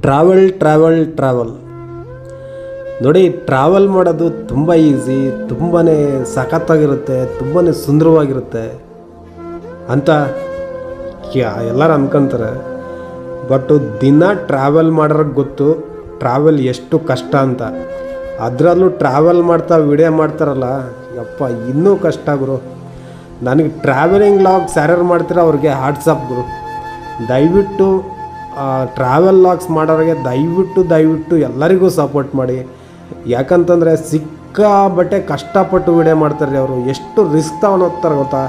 Travel travel travel ನೋಡಿ travel ಮಾಡೋದು ತುಂಬ ಈಸಿ ತುಂಬಾ ಸಖತ್ತಾಗಿರುತ್ತೆ ತುಂಬಾ ಸುಂದರವಾಗಿರುತ್ತೆ ಅಂತ ಎಲ್ಲರೂ ಅನ್ಕೊಂತಾರೆ. ಬಟ್ ದಿನ ಟ್ರಾವೆಲ್ ಮಾಡೋರಿಗೆ ಗೊತ್ತು ಟ್ರಾವೆಲ್ ಎಷ್ಟು ಕಷ್ಟ ಅಂತ. ಅದರಲ್ಲೂ ಟ್ರಾವೆಲ್ ಮಾಡ್ತಾ ವಿಡಿಯೋ ಮಾಡ್ತಾರಲ್ಲ, ಯಪ್ಪ, ಇನ್ನೂ ಕಷ್ಟ ಗುರು. ನನಗೆ ಟ್ರಾವೆಲಿಂಗ್ ಲಾಗ್ ಯಾರ್ಯಾರು ಮಾಡ್ತೀರ ಅವ್ರಿಗೆ ಹಾಟ್ಸಪ್ ಗುರು. ದಯವಿಟ್ಟು ಟ್ರಾವೆಲ್ ಲಾಗ್ಸ್ ಮಾಡೋರಿಗೆ ದಯವಿಟ್ಟು ದಯವಿಟ್ಟು ಎಲ್ಲರಿಗೂ ಸಪೋರ್ಟ್ ಮಾಡಿ. ಯಾಕಂತಂದರೆ ಸಿಕ್ಕಾಬಟ್ಟೆ ಕಷ್ಟಪಟ್ಟು ವಿಡಿಯೋ ಮಾಡ್ತಾರೆ ಅವರು. ಎಷ್ಟು ರಿಸ್ಕ್ ತಗೊಂಡು ಹೋಗ್ತಾರೆ ಗೊತ್ತಾ?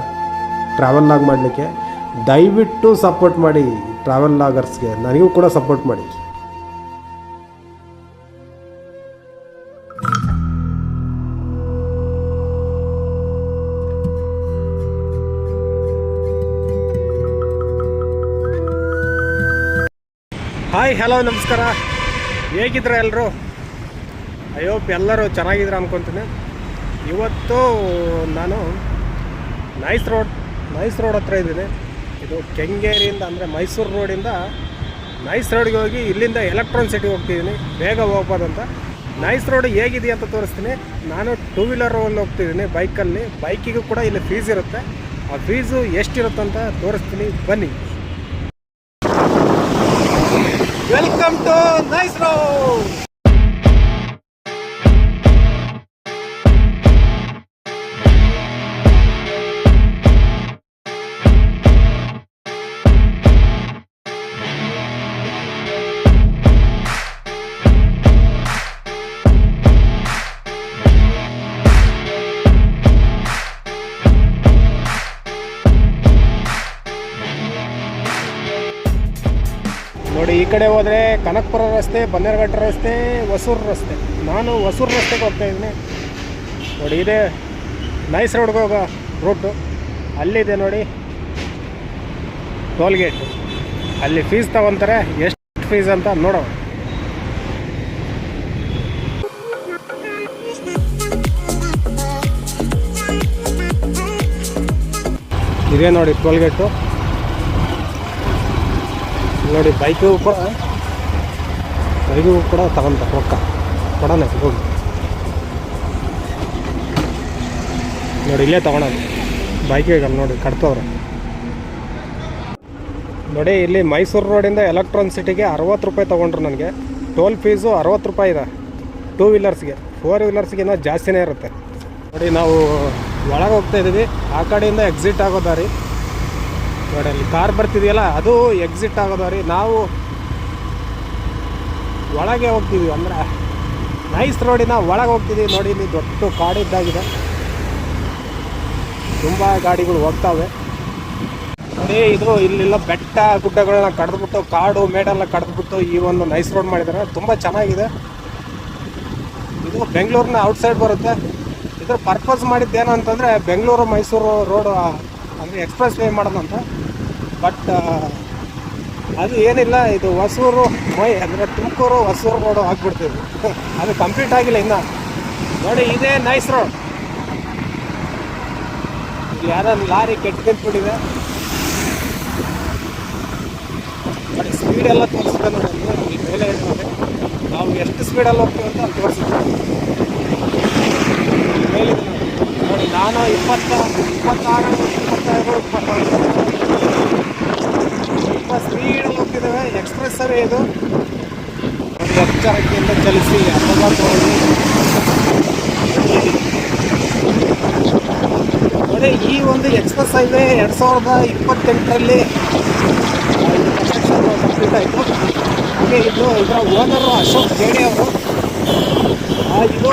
ಟ್ರಾವೆಲ್ ಲಾಗ್ ಮಾಡಲಿಕ್ಕೆ. ದಯವಿಟ್ಟು ಸಪೋರ್ಟ್ ಮಾಡಿ ಟ್ರಾವೆಲ್ ಲಾಗರ್ಸ್ಗೆ ನನಗೂ ಕೂಡ ಸಪೋರ್ಟ್ ಮಾಡಿ. ಹಾಯ್ ಹಲೋ ನಮಸ್ಕಾರ. ಹೇಗಿದ್ರೆ ಎಲ್ಲರೂ? ಹೋಪ್ ಎಲ್ಲರೂ ಚೆನ್ನಾಗಿದ್ರೆ ಅನ್ಕೊತೀನಿ. ಇವತ್ತು ನಾನು ನೈಸ್ ರೋಡ್ ನೈಸ್ ರೋಡ್ ಹತ್ರ ಇದ್ದೀನಿ. ಇದು ಕೆಂಗೇರಿಯಿಂದ ಅಂದರೆ ಮೈಸೂರು ರೋಡಿಂದ ನೈಸ್ ರೋಡ್ಗೆ ಹೋಗಿ ಇಲ್ಲಿಂದ ಎಲೆಕ್ಟ್ರಾನ್ ಸಿಟಿ ಹೋಗ್ತಿದ್ದೀನಿ. ಬೇಗ ಹೋಗ್ಬೋದಂತ ನೈಸ್ ರೋಡ್ ಹೇಗಿದೆಯಾ ಅಂತ ತೋರಿಸ್ತೀನಿ. ನಾನು ಟೂ ವೀಲರಲ್ಲಿ ಹೋಗ್ತಿದ್ದೀನಿ ಬೈಕಲ್ಲಿ ಬೈಕಿಗೂ ಕೂಡ ಇಲ್ಲಿ ಫೀಸ್ ಇರುತ್ತೆ. ಆ ಫೀಸು ಎಷ್ಟಿರುತ್ತಂತ ತೋರಿಸ್ತೀನಿ. ಬನ್ನಿ. ವೆಲ್ಕಮ್ ಟು ಕಡೆ ಹೋದರೆ ಕನಕಪುರ ರಸ್ತೆ, ಬನ್ನೇರಘಟ್ಟ ರಸ್ತೆ, ಹೊಸೂರು ರಸ್ತೆ. ನಾನು ಹೊಸೂರು ರಸ್ತೆಗೆ ಹೋಗ್ತಾ ಇದ್ದೀನಿ. ನೋಡಿ, ಇದೆ ನೈಸ್ ರೋಡ್ಗೆ ಹೋಗೋ ರೂಟು ಅಲ್ಲಿದೆ ನೋಡಿ ಟೋಲ್ ಗೇಟು ಅಲ್ಲಿ ಫೀಸ್ ತಗೊತಾರೆ. ಎಷ್ಟು ಫೀಸ್ ಅಂತ ನೋಡೋ ಇದೇ ನೋಡಿ ಟೋಲ್ ಗೇಟು ನೋಡಿ ಬೈಕು ಕೂಡ ಬೈಕು ಕೂಡ ತಗೊಂತ ರೊಕ್ಕ. ಕೊಡೋಣ ಹೋಗಿ. ನೋಡಿ, ಇಲ್ಲೇ ತಗೊಳೋಣ ಬೈಕಿಗೆ ನೋಡಿ ಕಟ್ತವ್ರೆ ನೋಡಿ, ಇಲ್ಲಿ ಮೈಸೂರು ರೋಡಿಂದ ಎಲೆಕ್ಟ್ರಾನ್ ಸಿಟಿಗೆ ಅರವತ್ತು ರೂಪಾಯಿ ತೊಗೊಂಡ್ರು ನನಗೆ. ಟೋಲ್ ಫೀಸು ಅರವತ್ತು ರೂಪಾಯಿ ಇದೆ. ಟೂ ವೀಲರ್ಸ್ಗೆ ಫೋರ್ ವೀಲರ್ಸ್ಗಿನ್ನ ಜಾಸ್ತಿನೇ ಇರುತ್ತೆ. ನೋಡಿ, ನಾವು ಒಳಗೆ ಹೋಗ್ತಾ ಇದ್ದೀವಿ. ಆ ಕಡೆಯಿಂದ ಎಕ್ಸಿಟ್ ಆಗೋ ದಾರಿ. ನೋಡಿ ಕಾರ್ ಬರ್ತಿದೆಯಲ್ಲ, ಅದು ಎಕ್ಸಿಟ್ ಆಗೋದು ರೀ ನಾವು ಒಳಗೆ ಹೋಗ್ತೀವಿ ಅಂದ್ರೆ ನೈಸ್ ರೋಡಿನ ಒಳಗೆ ಹೋಗ್ತಿದ್ದೀವಿ ನೋಡಿ, ಇಲ್ಲಿ ದೊಡ್ಡ ಕಾಡಿದ್ದಾಗಿದೆ ತುಂಬ ಗಾಡಿಗಳು ಹೋಗ್ತಾವೆ. ನೋಡಿ, ಇದು ಇಲ್ಲೆಲ್ಲ ಬೆಟ್ಟ ಗುಡ್ಡಗಳನ್ನ ಕಡ್ದ್ಬಿಟ್ಟು, ಕಾಡು ಮೇಡೆಲ್ಲ ಕಡ್ದ್ಬಿಟ್ಟು ಈ ಒಂದು ನೈಸ್ ರೋಡ್ ಮಾಡಿದ್ದಾರೆ. ತುಂಬ ಚೆನ್ನಾಗಿದೆ. ಇದು ಬೆಂಗಳೂರಿನ ಔಟ್ಸೈಡ್ ಬರುತ್ತೆ. ಇದ್ರ ಪರ್ಪಸ್ ಮಾಡಿದ್ದೇನು ಅಂತಂದರೆ ಬೆಂಗಳೂರು, ಮೈಸೂರು ರೋಡ್ ಅಂದರೆ ಎಕ್ಸ್ಪ್ರೆಸ್ ವೇ ಮಾಡೋದಂತ. ಬಟ್ ಅದು ಏನಿಲ್ಲ, ಇದು ಹೊಸೂರು ಮೈ ಅಂದರೆ ತುಮಕೂರು ಹೊಸೂರು ರೋಡು ಹಾಕ್ಬಿಡ್ತೀವಿ ಅದು ಕಂಪ್ಲೀಟ್ ಆಗಿಲ್ಲ ಇನ್ನು. ನೋಡಿ, ಇದೇ ನೈಸ್ ರೋಡ್ ಯಾರೋ ಲಾರಿ ಕೆಟ್ಟ ನಿಂತ್ಬಿಟ್ಟಿದೆ ಸ್ಪೀಡ್ ಎಲ್ಲ ತೋರಿಸಿದೆ ನೋಡಿ ಇಲ್ಲಿ ಮೇಲೆ ನಾವು ಎಷ್ಟು ಸ್ಪೀಡಲ್ಲಿ ಹೋಗ್ತೀವಿ ಅಂತ ಮೇಲಿದೆ ನೋಡಿ. ನೋಡಿ, ನಾನು ಇಪ್ಪತ್ತ ಇಪ್ಪತ್ತಾರು, ಇಪ್ಪತ್ತೈದು ಇಪ್ಪತ್ತೈದು. ಸ್ಪೀಡಲ್ಲಿ ಹೋಗ್ತಿದ್ದಾವೆ ಎಕ್ಸ್ಪ್ರೆಸ್ ಅವೇ ಇದು. ಒಂದು ಎಚ್ಚರಿಕೆಯಿಂದ ಚಲಿಸಿ ಅಪಘಾತ ನೋಡಿ, ಈ ಒಂದು ಎಕ್ಸ್ಪ್ರೆಸ್ ಹೈವೇ ಎರಡು ಸಾವಿರದ ಇಪ್ಪತ್ತೆಂಟರಲ್ಲಿ ಕಂಪ್ಲೀಟ್ ಆಯಿತು ಹಾಗೆ ಇದು ಇದರ ಓನರು ಅಶೋಕ್ ಜೇಡಿ ಅವರು. ಇದು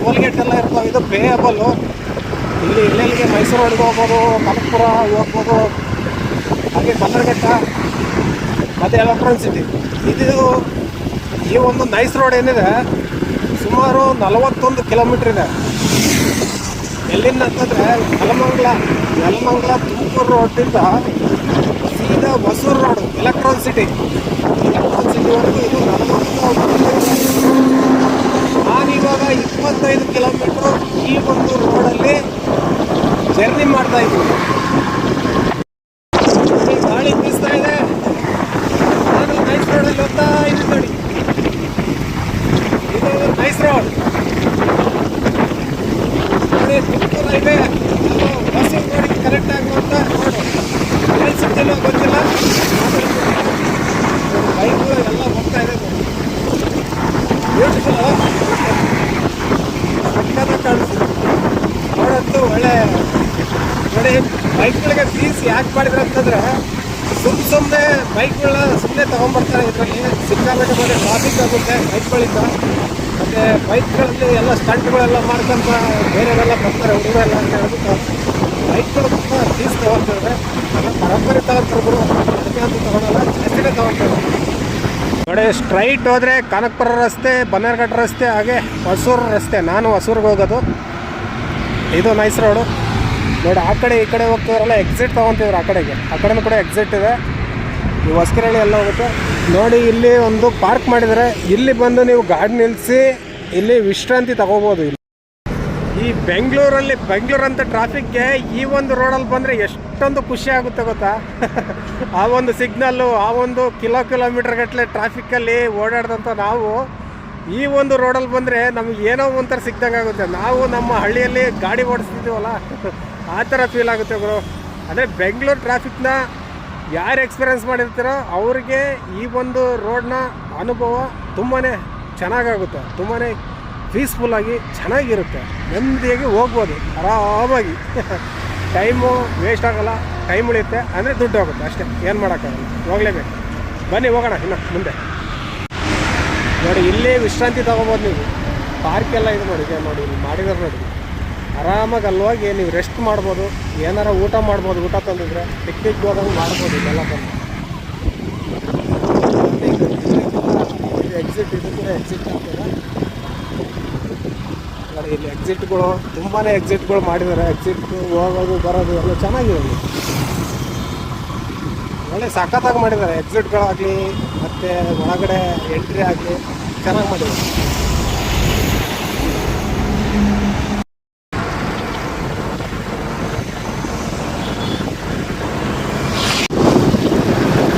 ಟೋಲ್ಗೇಟ್ ಎಲ್ಲ ಇರ್ತಾವೆ. ಇದು ಪೇಯಬಲ್ಲು ಇಲ್ಲಿ ಎಲ್ಲೆಲ್ಲಿಗೆ ಮೈಸೂರು ಹೋಗ್ಬೋದು ಕನಕಪುರ ಹೋಗ್ಬೋದು, ಹಾಗೆ ಬನ್ನರಘಟ್ಟ ಮತ್ತು ಎಲೆಕ್ಟ್ರಾನ್ ಸಿಟಿ ಇದು ಈ ಒಂದು ನೈಸ್ ರೋಡ್ ಏನಿದೆ, ಸುಮಾರು ನಲವತ್ತೊಂದು ಕಿಲೋಮೀಟ್ರ್ ಇದೆ. ಎಲ್ಲಿಂದ ಅಂತಂದರೆ ಯಲಮಂಗ್ಲ ಯಲಮಂಗ್ಲ ತುಮಕೂರು ರೋಡಿಂದ ಸೀದಾ Hosur road Electron City Electron ಸಿಟಿವರೆಗೂ ಇದು ನಾನಿವಾಗ ಇಪ್ಪತ್ತೈದು ಕಿಲೋಮೀಟ್ರು ಈ ಒಂದು ರೋಡಲ್ಲಿ ಜರ್ನಿ ಮಾಡ್ತಾ ಇದ್ದೀನಿ ಗಾಳಿ ಬೀಸ್ತಾ ಇದೆ ನಾನು ನೈಸ್ ರೋಡಲ್ಲಿ ಹೋಗ್ತಾ ಇದ್ದೀನಿ ನೋಡಿ ಬರ್ತಾ ಇದೆ ಬ್ಯೂಟಿಫುಲ್ ಸಕ್ಕತ್ತಾಗಿ ಕಾಣಿಸ್ತಿದೆ ನೋಡಂತೂ ಒಳ್ಳೆ ನೋಡಿ ಬೈಕ್ಗಳಿಗೆ ಫೀಸ್ ಯಾಕೆ ಮಾಡಿದ್ರೆ ಅಂತಂದ್ರೆ, ಸುಮ್ ಸುಮ್ಮನೆ ಬೈಕ್ಗಳನ್ನ ಸುಮ್ಮನೆ ತೊಗೊಂಬರ್ತಾರೆ. ಇದರಲ್ಲಿ ಸಿಕ್ಕಾಪಟ್ಟೆ ಮೇಲೆ ಟ್ರಾಫಿಕ್ ಆಗುತ್ತೆ ಬೈಕ್ಗಳಿಂದ. ಮತ್ತು ಬೈಕ್ಗಳಲ್ಲಿ ಎಲ್ಲ ಸ್ಟಂಟ್ಗಳೆಲ್ಲ ಮಾಡ್ಕೊಂತ ಬೇರೆಯವರೆಲ್ಲ ಬರ್ತಾರೆ, ಹುಡುಗರೆಲ್ಲ ಅಂತ ಹೇಳ್ಬಿಟ್ಟು ಬೈಕ್ಗಳು ತುಂಬ ಫೀಸ್ ತೊಗೊಳ್ತಾರೆ ಅದನ್ನ ಪರಂಪರೆ ತಗೊಂತಾರೆ ಅದಕ್ಕೆ ಅಂತ ತೊಗೊಳಲ್ಲ, ಜಾಸ್ತಿನೇ ತೊಗೊಳ್ತಾರೆ ನೋಡಿ ಸ್ಟ್ರೈಟ್ ಹೋದರೆ ಕನಕಪುರ ರಸ್ತೆ, ಬನ್ನೇರ್ಘಟ್ಟ ರಸ್ತೆ, ಹಾಗೆ ಹೊಸೂರು ರಸ್ತೆ. ನಾನು ಹೊಸೂರಿಗೆ ಹೋಗೋದು. ಇದು ನೈಸ್ ರೋಡು. ನೋಡಿ, ಆ ಕಡೆ ಈ ಕಡೆ ಹೋಗ್ತಿದ್ರಲ್ಲ ಎಕ್ಸಿಟ್ ತೊಗೊತಿದ್ರು ಆ ಕಡೆಗೆ. ಆ ಕಡೆನೂ ಕೂಡ ಎಕ್ಸಿಟ್ ಇದೆ. ಈ ಹೊಸ್ಕರಳ್ಳಿ ಎಲ್ಲ ಹೋಗುತ್ತೆ. ನೋಡಿ, ಇಲ್ಲಿ ಒಂದು ಪಾರ್ಕ್ ಮಾಡಿದರೆ ಇಲ್ಲಿ ಬಂದು ನೀವು ಗಾಡಿ ನಿಲ್ಲಿಸಿ ಇಲ್ಲಿ ವಿಶ್ರಾಂತಿ ತಗೋಬೋದು ಇಲ್ಲಿ. ಈ ಬೆಂಗಳೂರಲ್ಲಿ ಬೆಂಗಳೂರಂಥ ಟ್ರಾಫಿಕ್ಗೆ ಈ ಒಂದು ರೋಡಲ್ಲಿ ಬಂದರೆ ಎಷ್ಟೊಂದು ಖುಷಿ ಆಗುತ್ತೆ ಗೊತ್ತಾ? ಆ ಒಂದು ಸಿಗ್ನಲ್ಲು ಆ ಒಂದು ಕಿಲೋ ಕಿಲೋಮೀಟರ್ ಗಟ್ಟಲೆ ಟ್ರಾಫಿಕ್ಕಲ್ಲಿ ಓಡಾಡ್ದಂಥ ನಾವು ಈ ಒಂದು ರೋಡಲ್ಲಿ ಬಂದರೆ ನಮ್ಗೆ ಏನೋ ಒಂಥರ ಸಿಗ್ದಂಗೆ ಆಗುತ್ತೆ ನಾವು ನಮ್ಮ ಹಳ್ಳಿಯಲ್ಲಿ ಗಾಡಿ ಓಡಿಸ್ತಿದ್ದೀವಲ್ಲ ಆ ಥರ ಫೀಲ್ ಆಗುತ್ತೆ ಗುರು ಅಂದರೆ ಬೆಂಗಳೂರು ಟ್ರಾಫಿಕ್ನ ಯಾರು ಎಕ್ಸ್ಪೀರಿಯನ್ಸ್ ಮಾಡಿರ್ತೀರೋ ಅವ್ರಿಗೆ ಈ ಒಂದು ರೋಡ್ನ ಅನುಭವ ತುಂಬಾ ಚೆನ್ನಾಗಾಗುತ್ತೆ. ತುಂಬಾ ಪೀಸ್ಫುಲ್ಲಾಗಿ ಚೆನ್ನಾಗಿರುತ್ತೆ. ನೆಮ್ಮದಿಯಾಗಿ ಹೋಗ್ಬೋದು. ಆರಾಮಾಗಿ. ಟೈಮು ವೇಸ್ಟ್ ಆಗೋಲ್ಲ. ಟೈಮ್ ಉಳಿಯುತ್ತೆ. ಅಂದರೆ ದುಡ್ಡು ಹೋಗುತ್ತೆ ಅಷ್ಟೇ. ಏನು ಮಾಡೋಕ್ಕಾಗಲ್ಲ. ಹೋಗಲೇಬೇಕು. ಬನ್ನಿ, ಹೋಗೋಣ ಇನ್ನು ಮುಂದೆ. ನೋಡಿ, ಇಲ್ಲೇ ವಿಶ್ರಾಂತಿ ತಗೋಬೋದು ನೀವು. ಪಾರ್ಕೆಲ್ಲ ಇದು ನೋಡಿ ನೋಡಿ, ಇಲ್ಲಿ ಮಾಡಿದಾರೆ ನೋಡಿ. ಆರಾಮಾಗಿ ಅಲ್ಲಿ ಹೋಗಿ ನೀವು ರೆಸ್ಟ್ ಮಾಡ್ಬೋದು, ಏನಾರ ಊಟ ಮಾಡ್ಬೋದು, ಊಟ ತಂದಿದ್ರೆ ಪಿಕ್ನಿಕ್ ಹೋದಂಗೆ ಮಾಡ್ಬೋದು, ಇದೆಲ್ಲ ಬಂದು. ಎಕ್ಸಿಟ್ ಇದು ಕೂಡ ಎಕ್ಸಿಟ್ ಆಗ್ತದೆ. ಇಲ್ಲಿ ಎಕ್ಸಿಟ್ಗಳು ತುಂಬಾ ಎಕ್ಸಿಟ್ಗಳು ಮಾಡಿದ್ದಾರೆ. ಎಕ್ಸಿಟ್ ಹೋಗೋದು, ಬರೋದು ಎಲ್ಲ ಚೆನ್ನಾಗಿದೆ ಒಳ್ಳೆ ಸಖತ್ತಾಗಿ ಮಾಡಿದ್ದಾರೆ. ಎಕ್ಸಿಟ್ಗಳಾಗಲಿ ಮತ್ತು ಒಳಗಡೆ ಎಂಟ್ರಿ ಆಗಲಿ, ಚೆನ್ನಾಗಿ ಮಾಡಿದ್ದಾರೆ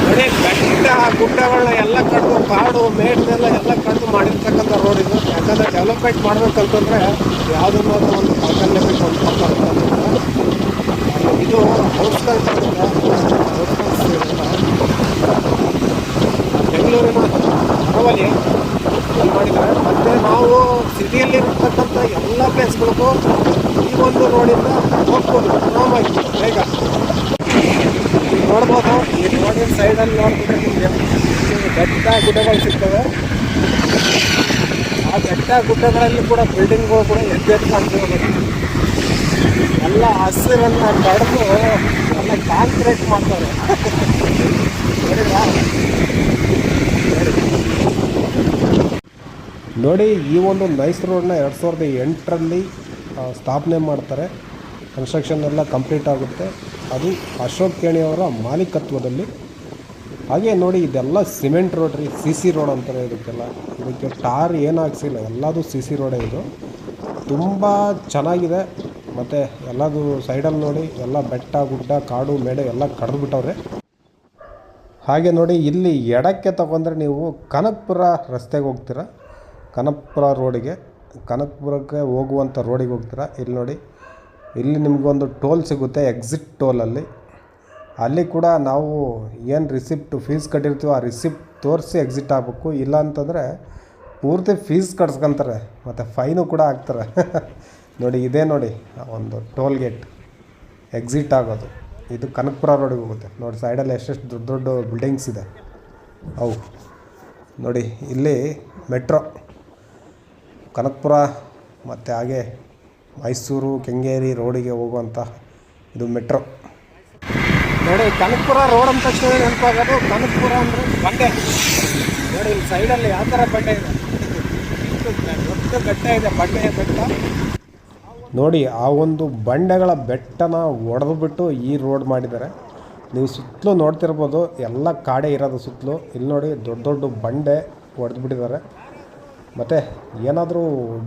ನೋಡಿ ಬೆಟ್ಟ ಗುಡ್ಡಗಳನ್ನ ಎಲ್ಲ ಕಡ್ದು ಕಾಡು ಮೇಡ್ನೆಲ್ಲ ಎಲ್ಲ ಕಡ್ದು ಮಾಡಿರ್ತಕ್ಕಂಥ ರೋಡ್ ಇದು. ಯಾಕಂದರೆ ಡೆವಲಪ್ಮೆಂಟ್ ಮಾಡ್ಬೇಕಂತಂದ್ರೆ ಯಾವುದನ್ನು ಒಂದು ಕಲ್ಕನ್ನೇ ಒಂದು ಅಂತ ಇದು ಔಟ್ಸ್ಕಲ್ಸ್ ಬೆಂಗಳೂರಿನ ಅಲ್ಲಿ ಮಾಡಿದ್ದಾರೆ. ಮತ್ತು ನಾವು ಸಿಟಿಯಲ್ಲಿ ಇರ್ತಕ್ಕಂಥ ಎಲ್ಲ ಪ್ಲೇಸ್ಗಳಿಗೂ ಈ ಒಂದು ರೋಡಿಂದ ಹೋಗ್ಬೋದು. ಆರಾಮಾಗಿ, ಬೇಗ. ನೋಡ್ಬೋದು. ಈ ರೋಡಿನ ಸೈಡಲ್ಲಿ ನಿಮಗೆ ಬೆಟ್ಟ ಗುಡ್ಡಗಳು ಸಿಗ್ತವೆ. ಆ ಬೆಟ್ಟ ಗುಡ್ಡಗಳಲ್ಲಿ ಕೂಡ ಬಿಲ್ಡಿಂಗ್ಗಳು ಕೂಡ ಎದ್ದೆದ್ದು ನೋಡಿ. ಎಲ್ಲ ಹಸಿರನ್ನು ಕಡಿದು ಎಲ್ಲ ಕಾಂಕ್ರೀಟ್ ಮಾಡ್ತಾರೆ. ನೋಡಿ, ಈ ಒಂದು ನೈಸ್ ರೋಡ್ನ ಎರಡು ಸಾವಿರದ ಎಂಟರಲ್ಲಿ ಸ್ಥಾಪನೆ ಮಾಡ್ತಾರೆ. ಕನ್ಸ್ಟ್ರಕ್ಷನ್ ಎಲ್ಲ ಕಂಪ್ಲೀಟ್ ಆಗುತ್ತೆ. ಅದು ಅಶೋಕ್ ಕೇಣಿಯವರ ಮಾಲೀಕತ್ವದಲ್ಲಿ. ಹಾಗೆ ನೋಡಿ ಇದೆಲ್ಲ ಸಿಮೆಂಟ್ ರೋಡ್ ರೀ, ಸಿ ಸಿ ರೋಡ್ ಅಂತಾರೆ ಇದಕ್ಕೆಲ್ಲ. ಇದಕ್ಕೆ ಟಾರ್ ಏನು ಹಾಕ್ಸಿಲ್ಲ, ಎಲ್ಲದು ಸಿ ಸಿ ರೋಡೇ ಇದು. ತುಂಬ ಚೆನ್ನಾಗಿದೆ. ಮತ್ತು ಎಲ್ಲದು ಸೈಡಲ್ಲಿ ನೋಡಿ, ಎಲ್ಲ ಬೆಟ್ಟ, ಗುಡ್ಡ, ಕಾಡು, ಮೇಡೆ ಎಲ್ಲ ಕಡ್ದು ಬಿಟ್ಟವ್ರೆ ಹಾಗೆ ನೋಡಿ, ಇಲ್ಲಿ ಎಡಕ್ಕೆ ತಗೊಂಡ್ರೆ ನೀವು ಕನಕಪುರ ರಸ್ತೆಗೆ ಹೋಗ್ತೀರಾ. ಕನಕಪುರ ರೋಡಿಗೆ, ಕನಕಪುರಕ್ಕೆ ಹೋಗುವಂಥ ರೋಡಿಗೆ ಹೋಗ್ತೀರಾ. ಇಲ್ಲಿ ನೋಡಿ, ಇಲ್ಲಿ ನಿಮಗೊಂದು ಟೋಲ್ ಸಿಗುತ್ತೆ, ಎಕ್ಸಿಟ್ ಟೋಲಲ್ಲಿ. ಅಲ್ಲಿ ಕೂಡ ನಾವು ಏನು ರಿಸಿಪ್ಟು ಫೀಸ್ ಕಟ್ಟಿರ್ತೀವೋ ಆ ರಿಸಿಪ್ಟ್ ತೋರಿಸಿ ಎಕ್ಸಿಟ್ ಆಗಬೇಕು. ಇಲ್ಲ ಅಂತಂದರೆ ಪೂರ್ತಿ ಫೀಸ್ ಕಟ್ಸ್ಕೊಂತಾರೆ. ಮತ್ತು ಫೈನು ಕೂಡ ಹಾಕ್ತಾರೆ. ನೋಡಿ, ಇದೇ ನೋಡಿ ಒಂದು ಟೋಲ್ ಗೇಟ್ ಎಕ್ಸಿಟ್ ಆಗೋದು. ಇದು ಕನಕಪುರ ರೋಡಿಗೆ ಹೋಗುತ್ತೆ. ನೋಡಿ ಸೈಡಲ್ಲಿ ಎಷ್ಟೆಷ್ಟು ದೊಡ್ಡ ದೊಡ್ಡ ಬಿಲ್ಡಿಂಗ್ಸ್ ಇದೆ. ಅವು. ನೋಡಿ, ಇಲ್ಲಿ ಮೆಟ್ರೋ ಕನಕಪುರ ಮತ್ತು ಹಾಗೆ ಮೈಸೂರು, ಕೆಂಗೇರಿ ರೋಡಿಗೆ ಹೋಗುವಂಥ ಇದು ಮೆಟ್ರೋ ನೋಡಿ, ಕನಕಪುರ ರೋಡ್ ಅಂತ ತಕ್ಷಣ ನೆನಪಾಗೋದು. ಕನಕಪುರ ಅಂದರೆ ಬಂಡೆ. ನೋಡಿ, ಇಲ್ಲಿ ಸೈಡಲ್ಲಿ ಯಾವ ಥರ ಬಂಡೆ ಇದೆ. ದೊಡ್ಡ ಬೆಟ್ಟ ಇದೆ ಬಂಡೆ ಬೆಟ್ಟ. ನೋಡಿ, ಆ ಒಂದು ಬಂಡೆಗಳ ಬೆಟ್ಟನ ಒಡೆದು ಬಿಟ್ಟು ಈ ರೋಡ್ ಮಾಡಿದ್ದಾರೆ. ನೀವು ಸುತ್ತಲೂ ನೋಡ್ತಿರ್ಬೋದು, ಎಲ್ಲ ಕಾಡೆ ಇರೋದು ಸುತ್ತಲೂ. ಇಲ್ಲಿ ನೋಡಿ, ದೊಡ್ಡ ದೊಡ್ಡ ಬಂಡೆ ಒಡೆದ್ಬಿಟ್ಟಿದ್ದಾರೆ. ಮತ್ತು ಏನಾದರೂ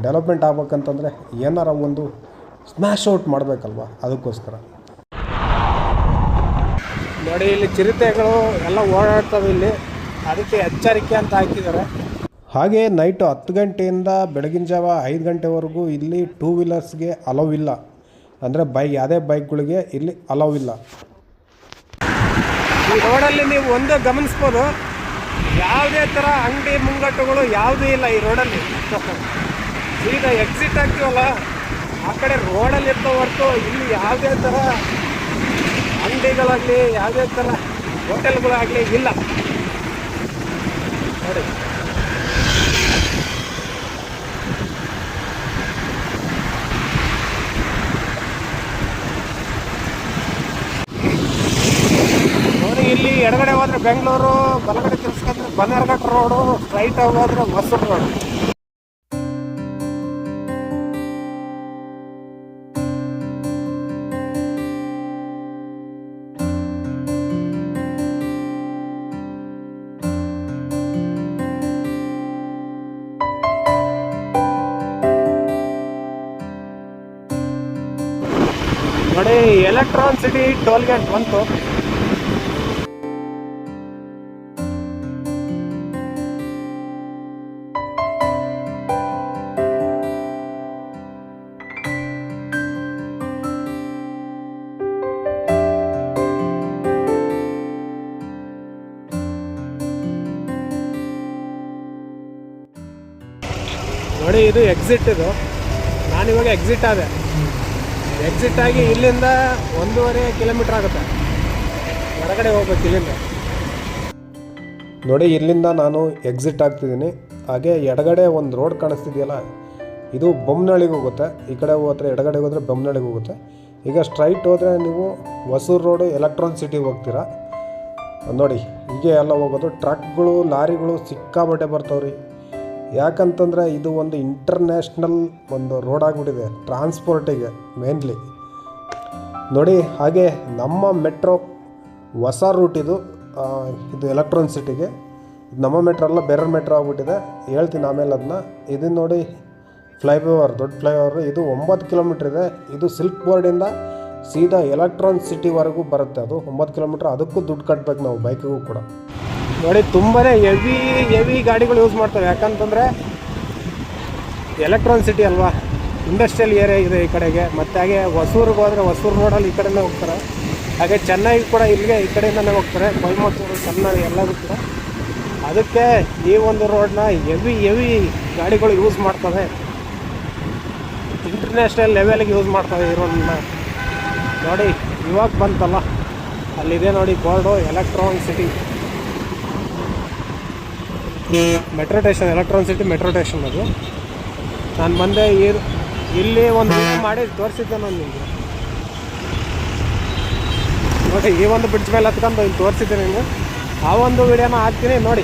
ಡೆವಲಪ್ಮೆಂಟ್ ಆಗ್ಬೇಕಂತಂದರೆ ಏನಾರ ಒಂದು ಸ್ಮ್ಯಾಶ್ ಔಟ್ ಮಾಡಬೇಕಲ್ವ? ಅದಕ್ಕೋಸ್ಕರ. ನೋಡಿ ಇಲ್ಲಿ ಚಿರತೆಗಳು ಎಲ್ಲ ಓಡಾಡ್ತವೆ ಇಲ್ಲಿ. ಅದಕ್ಕೆ ಎಚ್ಚರಿಕೆ ಅಂತ ಹಾಕಿದ್ದಾರೆ. ಹಾಗೆ ನೈಟು ಹತ್ತು ಗಂಟೆಯಿಂದ ಬೆಳಗಿನ ಜಾವ ಐದು ಗಂಟೆವರೆಗೂ ಇಲ್ಲಿ ಟೂ ವೀಲರ್ಸ್ಗೆ ಅಲೋ ಇಲ್ಲ. ಅಂದರೆ ಬೈಕ್ ಯಾವುದೇ ಬೈಕ್ಗಳಿಗೆ ಇಲ್ಲಿ ಅಲೋ ಇಲ್ಲ. ಈ ರೋಡಲ್ಲಿ ನೀವು ಒಂದು ಗಮನಿಸ್ಬೋದು. ಯಾವ ಯಾವುದೇ ಥರ ಅಂಗಡಿ ಮುಂಗಟ್ಟುಗಳು ಯಾವುದೂ ಇಲ್ಲ ಈ ರೋಡಲ್ಲಿ ಈಗ ಎಕ್ಸಿಟ್ ಆಗ್ತೀವಲ್ಲ ಆ ಕಡೆ ರೋಡಲ್ಲಿ ಹೊರತು ಇಲ್ಲಿ ಯಾವುದೇ ಥರ ಅಂಗಡಿಗಳಾಗಲಿ ಯಾವುದೇ ಥರ ಹೋಟೆಲ್ಗಳಾಗಲಿ ಇಲ್ಲ. ನೋಡಿ. ನೋಡಿ, ಇಲ್ಲಿ ಎಡಗಡೆ ಹೋದ್ರೆ ಬೆಂಗಳೂರು, ಬಲಗಡೆ ತಿರ್ಸ್ಕೊಂಡ್ರೆ ಬನ್ನೇರ್ಘಟ್ಟ ರೋಡು ಸ್ಟ್ರೈಟ್ ಹೋದ್ರೆ ಮಸೂರು ರೋಡ್. ನೋಡಿ ಎಲೆಕ್ಟ್ರಾನ್ ಸಿಟಿ ಟೋಲ್ ಗೇಟ್ ಬಂತು. ನೋಡಿ ಇದು ಎಕ್ಸಿಟ್ ಇದು. ನಾನಿವಾಗ ಎಕ್ಸಿಟ್ ಆದೆ. ಎಕ್ಸಿಟ್ ಆಗಿ ಇಲ್ಲಿಂದ ಒಂದೂವರೆ ಕಿಲೋಮೀಟ್ರ್ ಆಗುತ್ತೆ. ಹೊರಗಡೆ ಹೋಗ್ಬೇಕು ಇಲ್ಲಿಂದ. ನೋಡಿ, ಇಲ್ಲಿಂದ ನಾನು ಎಕ್ಸಿಟ್ ಆಗ್ತಿದ್ದೀನಿ. ಹಾಗೆ ಎಡಗಡೆ ಒಂದು ರೋಡ್ ಕಾಣಿಸ್ತಿದೆಯಲ್ಲ, ಇದು ಬೊಮ್ಮನಹಳ್ಳಿಗೆ ಹೋಗುತ್ತೆ. ಈ ಕಡೆ ಹೋದ್ರೆ ಎಡಗಡೆ ಹೋದರೆ ಬೊಮ್ಮನಹಳ್ಳಿಗೆ ಹೋಗುತ್ತೆ. ಈಗ ಸ್ಟ್ರೈಟ್ ಹೋದರೆ ನೀವು ಹೊಸೂರು ರೋಡು ಎಲೆಕ್ಟ್ರಾನ್ ಸಿಟಿಗೆ ಹೋಗ್ತೀರಾ? ನೋಡಿ, ಹೀಗೆ ಎಲ್ಲ ಹೋಗೋದು. ಟ್ರಕ್ಗಳು ಲಾರಿಗಳು ಸಿಕ್ಕಾಬಟ್ಟೆ ಬರ್ತಾವ್ರಿ. ಯಾಕಂತಂದರೆ ಇದು ಒಂದು ಇಂಟರ್ನ್ಯಾಷನಲ್ ಒಂದು ರೋಡ್ ಆಗಿಬಿಟ್ಟಿದೆ ಟ್ರಾನ್ಸ್ಪೋರ್ಟಿಗೆ ಮೇನ್ಲಿ ನೋಡಿ, ಹಾಗೆ ನಮ್ಮ ಮೆಟ್ರೋ ಹೊಸ ರೂಟ್ ಇದು ಇದು ಎಲೆಕ್ಟ್ರಾನ್ ಸಿಟಿಗೆ ನಮ್ಮ ಮೆಟ್ರೋ ಅಲ್ಲ ಬೇರೆ ಮೆಟ್ರೋ ಆಗಿಬಿಟ್ಟಿದೆ. ಹೇಳ್ತೀನಿ ಆಮೇಲೆ ಅದನ್ನ ಇದನ್ನು ನೋಡಿ ಫ್ಲೈಓವರ್ ದೊಡ್ಡ ಫ್ಲೈಓವರ್ ಇದು ಒಂಬತ್ತು ಕಿಲೋಮೀಟ್ರ್ ಇದೆ. ಇದು ಸಿಲ್ಕ್ ಬೋರ್ಡಿಂದ ಸೀದಾ ಎಲೆಕ್ಟ್ರಾನ್ ಸಿಟಿವರೆಗೂ ಬರುತ್ತೆ ಅದು. ಒಂಬತ್ತು ಕಿಲೋಮೀಟ್ರ್ ಅದಕ್ಕೂ ದುಡ್ಡು ಕಟ್ಟಬೇಕು ನಾವು ಬೈಕಿಗೂ ಕೂಡ. ನೋಡಿ ತುಂಬಾ ಹೆವಿ ಹೆವಿ ಗಾಡಿಗಳು ಯೂಸ್ ಮಾಡ್ತವೆ ಯಾಕಂತಂದರೆ ಎಲೆಕ್ಟ್ರಾನ್ ಸಿಟಿ ಅಲ್ವಾ? ಇಂಡಸ್ಟ್ರಿಯಲ್ ಏರಿಯಾ ಇದೆ ಈ ಕಡೆಗೆ. ಮತ್ತು ಹಾಗೆ ಹೊಸೂರಿಗೆ ಹೋದರೆ ಹೊಸೂರು ರೋಡಲ್ಲಿ ಈ ಕಡೆಯೇ ಹೋಗ್ತಾರೆ. ಹಾಗೆ ಚೆನ್ನೈ ಕೂಡ ಇಲ್ಲಿಗೆ ಈ ಕಡೆಯಿಂದನೇ ಹೋಗ್ತಾರೆ. ಕೊಯಮತ್ತೂರು ಚೆನ್ನೈ ಎಲ್ಲದೂ ಕೂಡ. ಅದಕ್ಕೆ ಈ ಒಂದು ರೋಡ್ನ ಹೆವಿ ಹೆವಿ ಗಾಡಿಗಳು ಯೂಸ್ ಮಾಡ್ತವೆ. ಇಂಟರ್ನ್ಯಾಷನಲ್ ಲೆವೆಲ್ಗೆ ಯೂಸ್ ಮಾಡ್ತವೆ ಈ ರೋಡನ್ನ ನೋಡಿ, ಇವಾಗ ಬಂತಲ್ಲ. ಅಲ್ಲಿದೆ ನೋಡಿ board Electron City metro station Electron City metro station ಅದು. ನಾನು ಬಂದೆ ಇಲ್ಲಿ ಒಂದು ಮಾಡಿ ತೋರಿಸಿದ್ದೆ ನಾನು ನಿಮಗೆ. ನೋಡಿ, ಈ ಒಂದು ಬ್ರಿಡ್ಜ್ ಮೇಲೆ ಹತ್ಕೊಂಡು ಇಲ್ಲಿ ತೋರಿಸಿದ್ದೆ ನಿಮಗೆ. ಆ ಒಂದು ವಿಡಿಯೋನ ಹಾಕ್ತೀನಿ, ನೋಡಿ.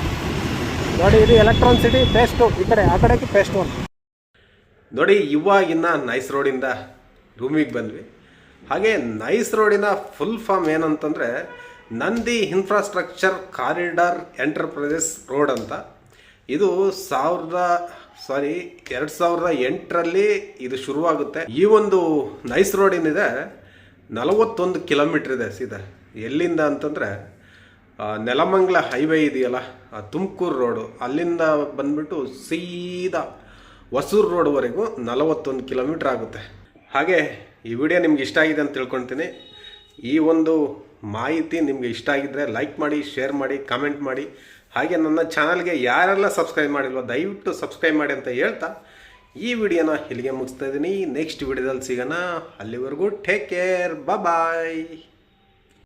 ನೋಡಿ, ಇದು ಎಲೆಕ್ಟ್ರಾನ್ ಸಿಟಿ ಫೇಸ್ ಟು ಈ ಕಡೆ, ಆ ಕಡೆಗೆ ಫೇಸ್ ಟು ನೋಡಿ, ಇವಾಗಿನ್ನ ನೈಸ್ ರೋಡಿಂದ ರೂಮಿಗೆ ಬಂದ್ವಿ. ಹಾಗೆ ನೈಸ್ ರೋಡಿನ ಫುಲ್ ಫಾರ್ಮ್ ಏನಂತಂದರೆ Nandi Infrastructure Corridor Enterprises road ಅಂತ. ಇದು ಸಾವಿರದ ಸಾರಿ ಎರಡು ಸಾವಿರದ ಎಂಟರಲ್ಲಿ ಇದು ಶುರುವಾಗುತ್ತೆ. ಈ ಒಂದು ನೈಸ್ ರೋಡ್ ಏನಿದೆ, ನಲವತ್ತೊಂದು ಕಿಲೋಮೀಟ್ರ್ ಇದೆ ಸೀದಾ. ಎಲ್ಲಿಂದ ಅಂತಂದರೆ ನೆಲಮಂಗ್ಲ ಹೈವೇ ಇದೆಯಲ್ಲ ತುಮಕೂರು ರೋಡು ಅಲ್ಲಿಂದ ಬಂದ್ಬಿಟ್ಟು ಸೀದಾ ಹೊಸೂರು ರೋಡ್ವರೆಗೂ ನಲವತ್ತೊಂದು ಕಿಲೋಮೀಟ್ರ್ ಆಗುತ್ತೆ. ಹಾಗೆ ಈ ವಿಡಿಯೋ ನಿಮ್ಗೆ ಇಷ್ಟ ಆಗಿದೆ ಅಂತ ತಿಳ್ಕೊತೀನಿ. ಈ ಒಂದು ಮಾಹಿತಿ ನಿಮಗೆ ಇಷ್ಟ ಆಗಿದ್ದರೆ ಲೈಕ್ ಮಾಡಿ ಶೇರ್ ಮಾಡಿ ಕಾಮೆಂಟ್ ಮಾಡಿ. ಹಾಗೆ ನನ್ನ ಚಾನಲ್ಗೆ ಯಾರೆಲ್ಲ ಸಬ್ಸ್ಕ್ರೈಬ್ ಮಾಡಿಲ್ವೋ ದಯವಿಟ್ಟು ಸಬ್ಸ್ಕ್ರೈಬ್ ಮಾಡಿ ಅಂತ ಹೇಳ್ತಾ ಈ ವಿಡಿಯೋನ ಇಲ್ಲಿಗೆ ಮುಗಿಸ್ತಾ ಇದ್ದೀನಿ. ನೆಕ್ಸ್ಟ್ ವಿಡಿಯೋದಲ್ಲಿ ಸಿಗೋಣ. ಅಲ್ಲಿವರೆಗೂ ಟೇಕ್ ಕೇರ್ ಬಾಯ್